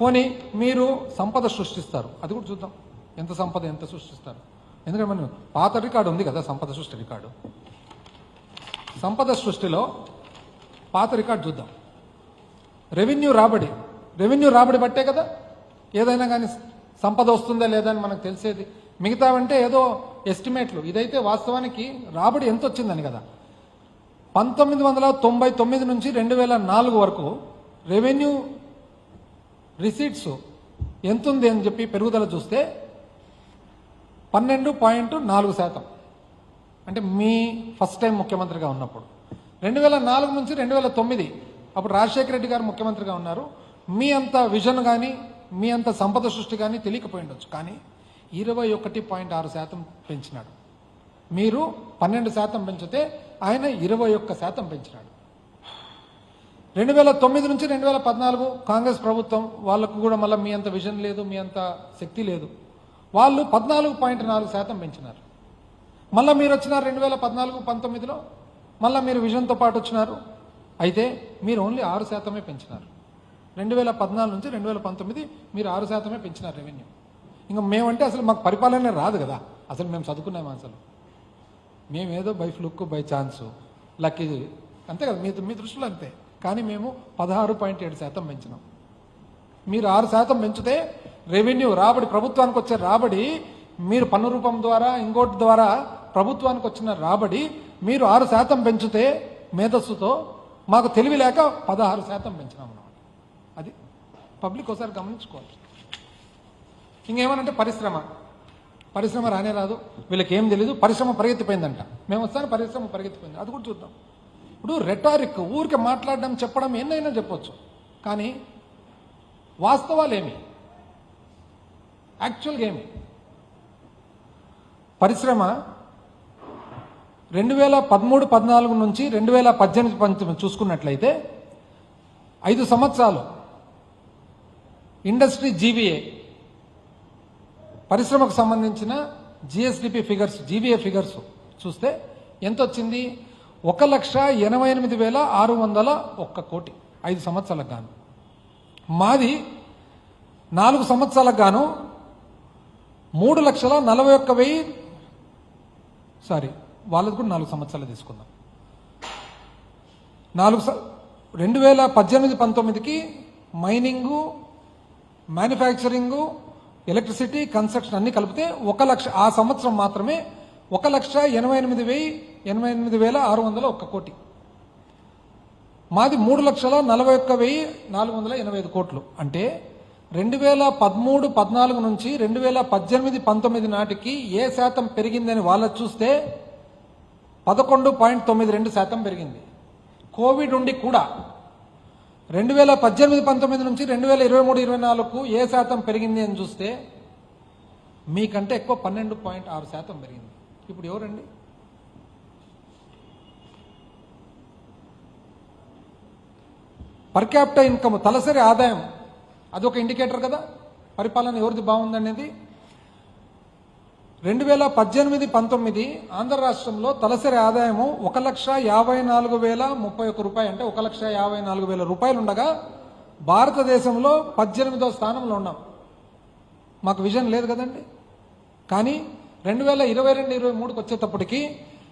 పోనీ మీరు సంపద సృష్టిస్తారు. అది కూడా చూద్దాం. ఎంత సంపద ఎంత సృష్టిస్తారు. ఎందుకంటే మనం పాత రికార్డు ఉంది కదా సంపద సృష్టి రికార్డు. సంపద సృష్టిలో పాత రికార్డు చూద్దాం. రెవెన్యూ రాబడి. రెవెన్యూ రాబడి బట్టే కదా? ఏదైనా కానీ సంపద వస్తుందా లేదా అని మనకు తెలిసేది. మిగతావంటే ఏదో ఎస్టిమేట్లు. ఇదైతే వాస్తవానికి రాబడి ఎంత వచ్చిందని కదా. పంతొమ్మిది వందల తొంభై తొమ్మిది నుంచి రెండు వేల నాలుగు వరకు రెవెన్యూ రిసీట్స్ ఎంతుంది అని చెప్పి పెరుగుదల చూస్తే పన్నెండు పాయింట్ నాలుగు శాతం. అంటే మీ ఫస్ట్ టైం ముఖ్యమంత్రిగా ఉన్నప్పుడు. రెండు వేల నాలుగు నుంచి రెండు వేల తొమ్మిది అప్పుడు రాజశేఖర రెడ్డి గారు ముఖ్యమంత్రిగా ఉన్నారు. మీ అంత విజన్ కానీ మీ అంత సంపద సృష్టి కానీ తెలియకపోయి ఉండొచ్చు. కానీ ఇరవై ఒకటి పాయింట్ ఆరు శాతం పెంచినాడు. మీరు పన్నెండు శాతం పెంచితే ఆయన ఇరవై ఒక్క శాతం పెంచినాడు. రెండు వేల తొమ్మిది నుంచి రెండు వేల పద్నాలుగు కాంగ్రెస్ ప్రభుత్వం వాళ్ళకు కూడా మళ్ళీ మీ అంత విజన్ లేదు మీ అంత శక్తి లేదు. వాళ్ళు పద్నాలుగు పాయింట్ నాలుగు శాతం పెంచినారు. మళ్ళీ మీరు వచ్చినారు రెండు వేల పద్నాలుగు పంతొమ్మిదిలో మళ్ళీ మీరు విజన్తో పాటు వచ్చినారు. అయితే మీరు ఓన్లీ ఆరు శాతమే పెంచినారు. రెండు వేల పద్నాలుగు నుంచి రెండు వేల పంతొమ్మిది మీరు ఆరు శాతమే పెంచినారు రెవెన్యూ. ఇంకా మేమంటే అసలు మాకు పరిపాలన రాదు కదా. అసలు మేము చదువుకున్నాము అసలు. మేమేదో by fluke by chance lucky అంతే కదా. మీ మీ దృష్టిలో అంతే. కానీ మేము పదహారు పాయింట్ ఏడు శాతం పెంచినాం. మీరు ఆరు శాతం పెంచితే రెవెన్యూ రాబడి ప్రభుత్వానికి వచ్చే రాబడి మీరు పన్ను రూపం ద్వారా ఇంకోటి ద్వారా ప్రభుత్వానికి వచ్చిన రాబడి మీరు ఆరు శాతం పెంచితే మేధస్సుతో మాకు తెలివి లేక పదహారు శాతం పెంచినాం అది పబ్లిక్ ఒకసారి గమనించుకోవాలి. ఇంకేమనంటే పరిశ్రమ. పరిశ్రమ రానే రాదు. వీళ్ళకి ఏం తెలియదు పరిశ్రమ పరిగెత్తిపోయిందంట. మేము వస్తాను పరిశ్రమ పరిగెత్తిపోయింది. అది కూడా చూద్దాం. ఇప్పుడు రెటారిక్ ఊరికే మాట్లాడడం చెప్పడం ఎన్నైనా చెప్పొచ్చు. కానీ వాస్తవాలు ఏమి? యాక్చువల్గా ఏమి? పరిశ్రమ రెండు వేల పదమూడు పద్నాలుగు నుంచి రెండు వేల పద్దెనిమిది పంతొమ్మిది చూసుకున్నట్లయితే ఐదు సంవత్సరాలు ఇండస్ట్రీ జీవీఏ. పరిశ్రమకు సంబంధించిన జిఎస్డిపి ఫిగర్స్ జీవీఏ ఫిగర్స్ చూస్తే ఎంత వచ్చింది ఒక లక్ష ఎనభై ఎనిమిది వేల ఆరు వందల ఒక్క కోటి. ఐదు సంవత్సరాలకు గాను. మాది నాలుగు సంవత్సరాలకు గాను మూడు లక్షల నలభై ఒక్క వెయ్యి సారీ వాళ్ళది కూడా నాలుగు సంవత్సరాలు తీసుకుందాం. నాలుగు స- రెండు వేల పద్దెనిమిది పంతొమ్మిదికి మైనింగు మ్యానుఫ్యాక్చరింగు ఎలక్ట్రిసిటీ కన్స్ట్రక్షన్ అన్నీ కలిపితే ఒక లక్ష ఆ సంవత్సరం మాత్రమే ఒక లక్ష ఎనభై ఎనిమిది వెయ్యి ఎనభై ఎనిమిది వేల ఆరు వందల ఒక్క కోటి. మాది మూడు లక్షల నలభై ఒక్క వెయ్యి నాలుగు వందల ఎనభై ఐదు కోట్లు. అంటే రెండు వేల పదమూడు పద్నాలుగు నుంచి రెండు వేల పద్దెనిమిది పంతొమ్మిది నాటికి ఏ శాతం పెరిగిందని వాళ్ళ చూస్తే పదకొండు పాయింట్ తొమ్మిది రెండు శాతం పెరిగింది. కోవిడ్ ఉండి కూడా రెండు వేల పద్దెనిమిది పంతొమ్మిది నుంచి రెండు వేల ఇరవై మూడు ఇరవై నాలుగుకు ఏ శాతం పెరిగింది అని చూస్తే మీకంటే ఎక్కువ పన్నెండు పాయింట్ ఆరు శాతం పెరిగింది. ఇప్పుడు ఎవరండి? పర్ క్యాపిటల్ ఇన్కమ్ తలసరి ఆదాయం. అదొక ఇండికేటర్ కదా. పరిపాలన ఎవరిది బాగుందనేది? రెండు వేల పద్దెనిమిది పంతొమ్మిది ఆంధ్ర రాష్ట్రంలో తలసరి ఆదాయము ఒక లక్ష యాభై నాలుగు వేల ముప్పై ఒక్క రూపాయి అంటే ఒక లక్ష యాభై నాలుగు వేల రూపాయలు ఉండగా భారతదేశంలో పద్దెనిమిదో స్థానంలో ఉన్నాం. మాకు విజన్ లేదు కదండి. కానీ రెండు వేల ఇరవై రెండు ఇరవై మూడుకి వచ్చేటప్పటికి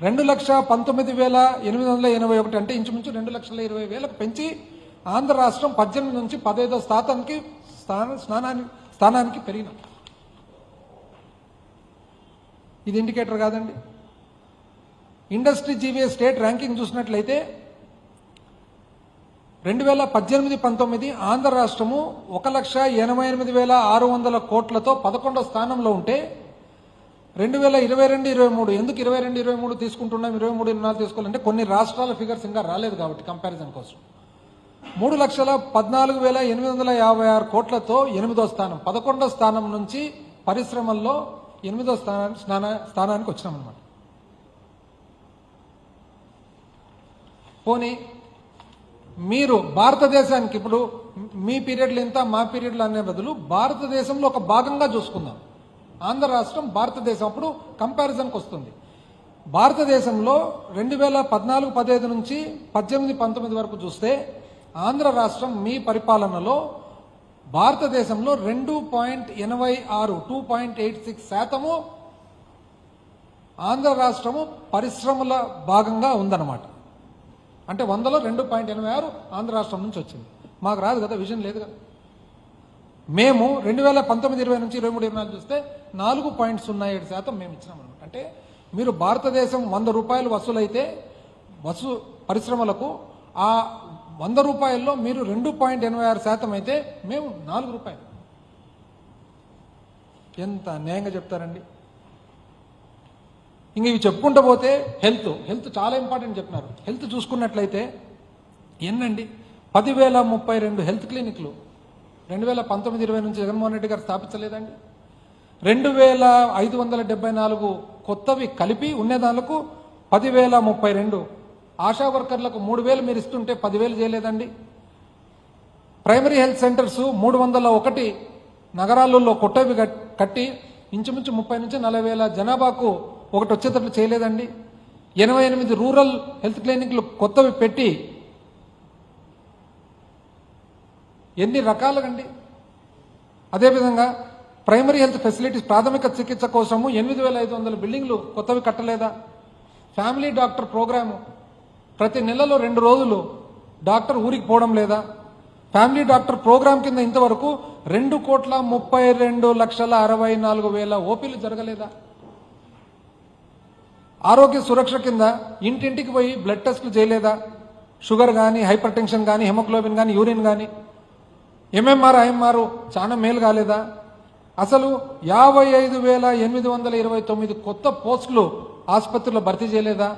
రెండు లక్ష పంతొమ్మిది వేల ఎనిమిది వందల ఎనభై ఒకటి అంటే ఇంచుమించు రెండు లక్షల ఇరవై వేలకు పెంచి ఆంధ్ర రాష్ట్రం పద్దెనిమిది నుంచి పదహైదో స్థానానికి స్థాన స్నానానికి స్థానానికి పెరిగిన. ఇది ఇండికేటర్ కాదండి. ఇండస్ట్రీ జీవీఏ స్టేట్ ర్యాంకింగ్ చూసినట్లయితే రెండు వేల పద్దెనిమిది పంతొమ్మిది ఆంధ్ర రాష్ట్రము ఒక లక్ష ఎనభై ఎనిమిది వేల ఆరు వందల కోట్లతో పదకొండో స్థానంలో ఉంటే రెండు వేల ఇరవై రెండు ఇరవై మూడు. ఎందుకు ఇరవై రెండు ఇరవై మూడు తీసుకుంటున్నాం? ఇరవై మూడు ఇరవై నాలుగు తీసుకోవాలంటే కొన్ని రాష్ట్రాల ఫిగర్స్ ఇంకా రాలేదు కాబట్టి కంపారిజన్ కోసం. మూడు లక్షల పద్నాలుగు వేల ఎనిమిది వందల యాభై ఆరు కోట్లతో ఎనిమిదో స్థానం పదకొండో స్థానం నుంచి పరిశ్రమల్లో ఎనిమిదో స్థానాన్ని స్నాన స్థానానికి వచ్చినామన్నమాట పోనీ మీరు భారతదేశానికి ఇప్పుడు మీ పీరియడ్లు ఎంత మా పీరియడ్లు అనే బదులు భారతదేశంలో ఒక భాగంగా చూసుకుందాం. ఆంధ్ర రాష్ట్రం భారతదేశం అప్పుడు కంపారిజన్కి వస్తుంది. భారతదేశంలో రెండు వేల పద్నాలుగు పదిహేను నుంచి పద్దెనిమిది పంతొమ్మిది వరకు చూస్తే ఆంధ్ర రాష్ట్రం మీ పరిపాలనలో భారతదేశంలో రెండు పాయింట్ ఎనభై ఆరు టూ పాయింట్ ఎయిట్ సిక్స్ శాతము ఆంధ్ర రాష్ట్రము పరిశ్రమల భాగంగా ఉందన్నమాట. అంటే వందలో రెండు పాయింట్ ఎనభై ఆరు ఆంధ్ర రాష్ట్రం నుంచి వచ్చింది. మాకు రాదు కదా విజన్ లేదు కదా. మేము రెండు వేల పంతొమ్మిది ఇరవై నుంచి ఇరవై మూడు ఇరవై నాలుగు చూస్తే నాలుగు పాయింట్ సున్నా ఏడు శాతం మేము ఇచ్చినాం అనమాట. అంటే మీరు భారతదేశం వంద రూపాయలు వసూలైతే వసూ పరిశ్రమలకు ఆ వంద రూపాయల్లో మీరు రెండు పాయింట్ ఎనభై ఆరు శాతం అయితే మేము నాలుగు రూపాయలు. ఎంత న్యాయంగా చెప్తారండి. ఇంక ఇవి చెప్పుకుంటూ పోతే హెల్త్ హెల్త్ చాలా ఇంపార్టెంట్ చెప్పినారు. హెల్త్ చూసుకున్నట్లయితే ఎన్నండి? పదివేల ముప్పై రెండు హెల్త్ క్లినిక్లు రెండు వేల పంతొమ్మిది ఇరవై నుంచి జగన్మోహన్ రెడ్డి గారు స్థాపించలేదండి. రెండు వేల ఐదు వందల డెబ్బై నాలుగు కొత్తవి కలిపి ఉండేదానికి పదివేల ముప్పై రెండు. ఆశా వర్కర్లకు మూడు వేలు మీరు ఇస్తుంటే పదివేలు చేయలేదండి. ప్రైమరీ హెల్త్ సెంటర్స్ మూడు వందల ఒకటి నగరాలలో కొట్టవి కట్టి ఇంచుమించు ముప్పై నుంచి నలభై వేల జనాభాకు ఒకటి వచ్చేటట్లు చేయలేదండి. ఎనభై ఎనిమిది రూరల్ హెల్త్ క్లినిక్లు కొత్తవి పెట్టి ఎన్ని రకాలుగండి? అదేవిధంగా ప్రైమరీ హెల్త్ ఫెసిలిటీస్ ప్రాథమిక చికిత్స కోసము ఎనిమిది వేల ఐదు వందల బిల్డింగ్లు కొత్తవి కట్టలేదా? Family doctor programme. ప్రతి నెలలో రెండు రోజులు డాక్టర్ ఊరికి పోవడం లేదా? ఫ్యామిలీ డాక్టర్ ప్రోగ్రాం కింద ఇంతవరకు రెండు కోట్ల ముప్పై రెండు లక్షల అరవై నాలుగు వేల ఓపీలు జరగలేదా? ఆరోగ్య సురక్ష కింద ఇంటింటికి పోయి బ్లడ్ టెస్ట్లు చేయలేదా? షుగర్ కానీ హైపర్ టెన్షన్ కానీ హెమోగ్లోబిన్ కానీ యూరిన్ కానీ ఎంఎంఆర్ ఐఎంఆర్ చాలా మేలు కాలేదా? అసలు యాభై ఐదు వేల ఎనిమిది వందల ఇరవై తొమ్మిది కొత్త పోస్టులు ఆసుపత్రిలో భర్తీ చేయలేదా?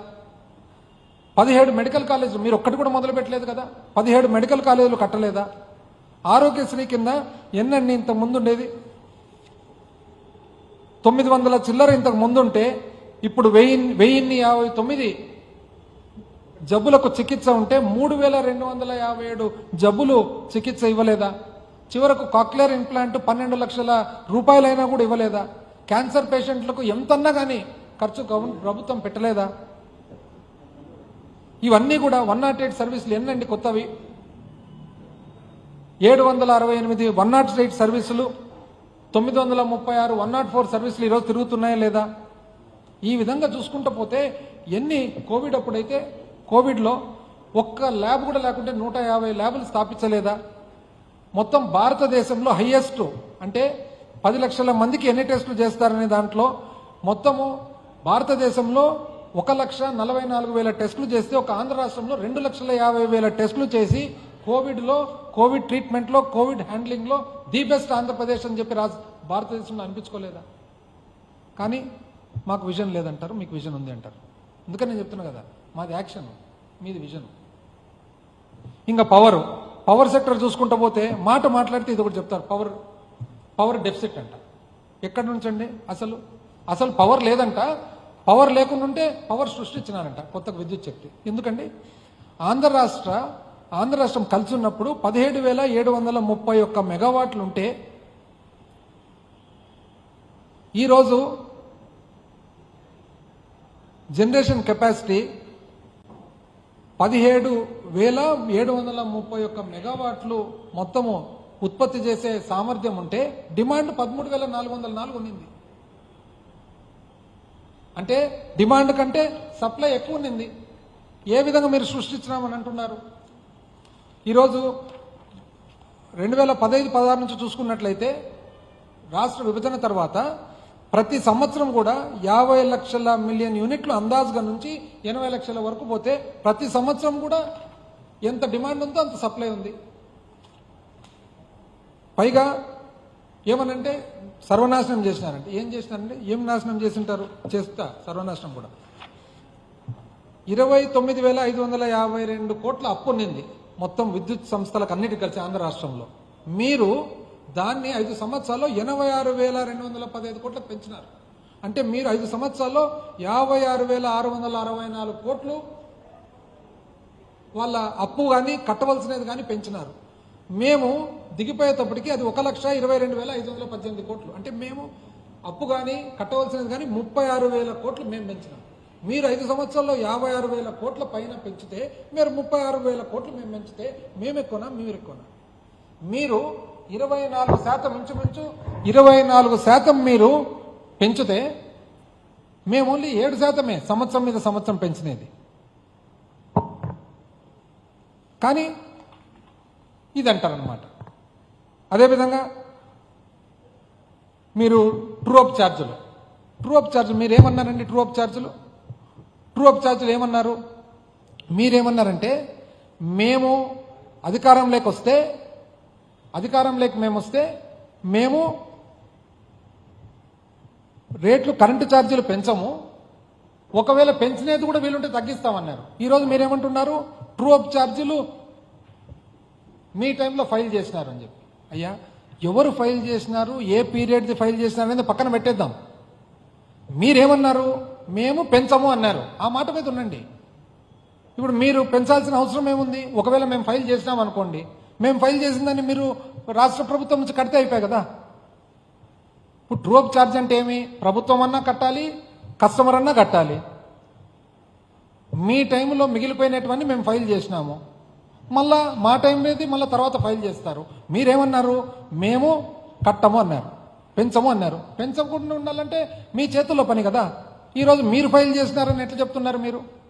పదిహేడు మెడికల్ కాలేజీలు మీరు ఒక్కటి కూడా మొదలు పెట్టలేదు కదా? పదిహేడు మెడికల్ కాలేజీలు కట్టలేదా? ఆరోగ్యశ్రీ కింద ఎన్నండి ఇంత ముందు ఉండేది తొమ్మిది వందల చిల్లర ఇంతకు ముందుంటే ఇప్పుడు వెయ్యి వెయ్యిన్ని యాభై తొమ్మిది జబ్బులకు చికిత్స ఉంటే మూడు వేల రెండు వందల యాభై ఏడు జబ్బులు చికిత్స ఇవ్వలేదా? చివరకు కాక్లియర్ ఇంప్లాంట్ పన్నెండు లక్షల రూపాయలైనా కూడా ఇవ్వలేదా? క్యాన్సర్ పేషెంట్లకు ఎంతన్నా కానీ ఖర్చు ప్రభుత్వం పెట్టలేదా? ఇవన్నీ కూడా వన్ నాట్ ఎయిట్ సర్వీసులు ఎన్నండి కొత్తవి. ఏడు వందల అరవై ఎనిమిది వన్ నాట్ ఎయిట్ సర్వీసులు తొమ్మిది వందల ముప్పై ఆరు వన్ నాట్ ఫోర్ సర్వీసులు ఈరోజు తిరుగుతున్నాయా లేదా? ఈ విధంగా చూసుకుంటూ పోతే ఎన్ని కోవిడ్ అప్పుడైతే కోవిడ్లో ఒక్క ల్యాబ్ కూడా లేకుంటే నూట యాభై ల్యాబులు స్థాపించలేదా? మొత్తం భారతదేశంలో హయ్యెస్ట్ అంటే పది లక్షల మందికి ఎన్ని టెస్టులు చేస్తారనే దాంట్లో మొత్తము భారతదేశంలో ఒక లక్ష నలభై నాలుగు వేల టెస్టులు చేస్తే ఒక ఆంధ్ర రాష్ట్రంలో రెండు లక్షల యాభై వేల టెస్టులు చేసి కోవిడ్లో కోవిడ్ ట్రీట్మెంట్లో కోవిడ్ హ్యాండ్లింగ్లో ది బెస్ట్ ఆంధ్రప్రదేశ్ అని చెప్పి రాజ్ భారతదేశంలో అనిపించుకోలేదా? కానీ మాకు విజన్ లేదంటారు మీకు విజన్ ఉంది అంటారు. అందుకని నేను చెప్తున్నా కదా మాది యాక్షన్ మీది విజన్. ఇంకా పవర్ పవర్ సెక్టర్ చూసుకుంటూ పోతే మాట మాట్లాడితే ఇది ఒకటి చెప్తారు పవర్ పవర్ డెఫిసిట్ అంట. ఎక్కడి నుంచి అండి? అసలు అసలు పవర్ లేదంట పవర్ లేకుండా ఉంటే పవర్ సృష్టించినారంట కొత్త విద్యుత్ శక్తి. ఎందుకండి? ఆంధ్ర రాష్ట్ర ఆంధ్ర రాష్ట్రం కలిసి ఉన్నప్పుడు పదిహేడు వేల ఏడు వందల ముప్పై ఒక్క మెగావాట్లు ఉంటే ఈరోజు జనరేషన్ కెపాసిటీ పదిహేడు వేల ఏడు వందల ముప్పై ఒక్క మెగావాట్లు మొత్తము ఉత్పత్తి చేసే సామర్థ్యం ఉంటే డిమాండ్ పదమూడు వేల నాలుగు వందల నాలుగు ఉన్నింది. అంటే డిమాండ్ కంటే సప్లై ఎక్కువ ఉన్నింది. ఏ విధంగా మీరు సృష్టించినామని అంటున్నారు? ఈరోజు రెండు వేల పదహైదు పదహారు నుంచి చూసుకున్నట్లయితే రాష్ట్ర విభజన తర్వాత ప్రతి సంవత్సరం కూడా యాభై లక్షల మిలియన్ యూనిట్లు అందాజుగా నుంచి ఎనభై లక్షల వరకు పోతే ప్రతి సంవత్సరం కూడా ఎంత డిమాండ్ ఉందో అంత సప్లై ఉంది. పైగా ఏమనంటే సర్వనాశనం చేసినారంటే. ఏం చేసినారంటే? ఏం నాశనం చేసింటారు? చేస్తా సర్వనాశనం కూడా. ఇరవై తొమ్మిది వేల ఐదు వందల యాభై రెండు కోట్ల అప్పు ఉన్నింది మొత్తం విద్యుత్ సంస్థలకు అన్నిటి కలిసి ఆంధ్ర రాష్ట్రంలో. మీరు దాన్ని ఐదు సంవత్సరాల్లో ఎనభై ఆరు వేల రెండు వందల పదహైదు కోట్లు పెంచినారు. అంటే మీరు ఐదు సంవత్సరాల్లో యాభై ఆరు వేల ఆరు వందల అరవై నాలుగు కోట్లు వాళ్ళ అప్పు కానీ కట్టవలసినది కానీ పెంచినారు. మేము దిగిపోయేటప్పటికి అది ఒక లక్ష ఇరవై రెండు వేల ఐదు వందల పద్దెనిమిది కోట్లు. అంటే మేము అప్పు కానీ కట్టవలసినది కానీ ముప్పై ఆరు వేల కోట్లు మేము పెంచినాం. మీరు ఐదు సంవత్సరాల్లో యాభై ఆరు వేల కోట్ల పైన పెంచితే మీరు ముప్పై ఆరు వేల కోట్లు మేము పెంచితే మేము ఎక్కువనా మీరు ఎక్కువనా మీరు ఇరవై నాలుగు శాతం ఇంచుమించు ఇరవై నాలుగు శాతం మీరు పెంచితే మేము ఓన్లీ ఏడు శాతమే సంవత్సరం మీద సంవత్సరం పెంచినది. కానీ ఇది అంటారనమాట అదేవిధంగా మీరు ట్రూ అప్ ఛార్జీలు. ట్రూ అప్ మీరు ఏమన్నారండి ట్రూ అప్ ఛార్జీలు? ట్రూ ఛార్జీలు ఏమన్నారు? మీరేమన్నారంటే మేము అధికారంలోకి వస్తే అధికారంలోకి మేము వస్తే మేము రేట్లు కరెంటు ఛార్జీలు పెంచము. ఒకవేళ పెంచినది కూడా వీలుంటే తగ్గిస్తామన్నారు. ఈరోజు మీరేమంటున్నారు? ట్రూ అప్ ఛార్జీలు మీ టైంలో ఫైల్ చేసినారు అని చెప్పి. అయ్యా ఎవరు ఫైల్ చేసినారు? ఏ పీరియడ్ది ఫైల్ చేసినారు అనేది పక్కన పెట్టేద్దాం. మీరేమన్నారు? మేము పెంచము అన్నారు. ఆ మాట మీద ఉండండి. ఇప్పుడు మీరు పెంచాల్సిన అవసరం ఏముంది? ఒకవేళ మేము ఫైల్ చేసినాం అనుకోండి మేము ఫైల్ చేసిందని మీరు రాష్ట్ర ప్రభుత్వం నుంచి కడితే అయిపోయాయి కదా. ఇప్పుడు ట్రూ ఛార్జ్ అంటే ఏమి? ప్రభుత్వం అన్నా కట్టాలి కస్టమర్ అన్నా కట్టాలి. మీ టైంలో మిగిలిపోయినటువంటి మేము ఫైల్ చేసినాము. మళ్ళా మా టైం మీద మళ్ళీ తర్వాత ఫైల్ చేస్తారు. మీరేమన్నారు? మేము కట్టము అన్నారు పెంచము అన్నారు. పెంచకుండా ఉండాలంటే మీ చేతుల్లో పని కదా. ఈరోజు మీరు ఫైల్ చేసినారని ఎట్లా చెప్తున్నారు మీరు?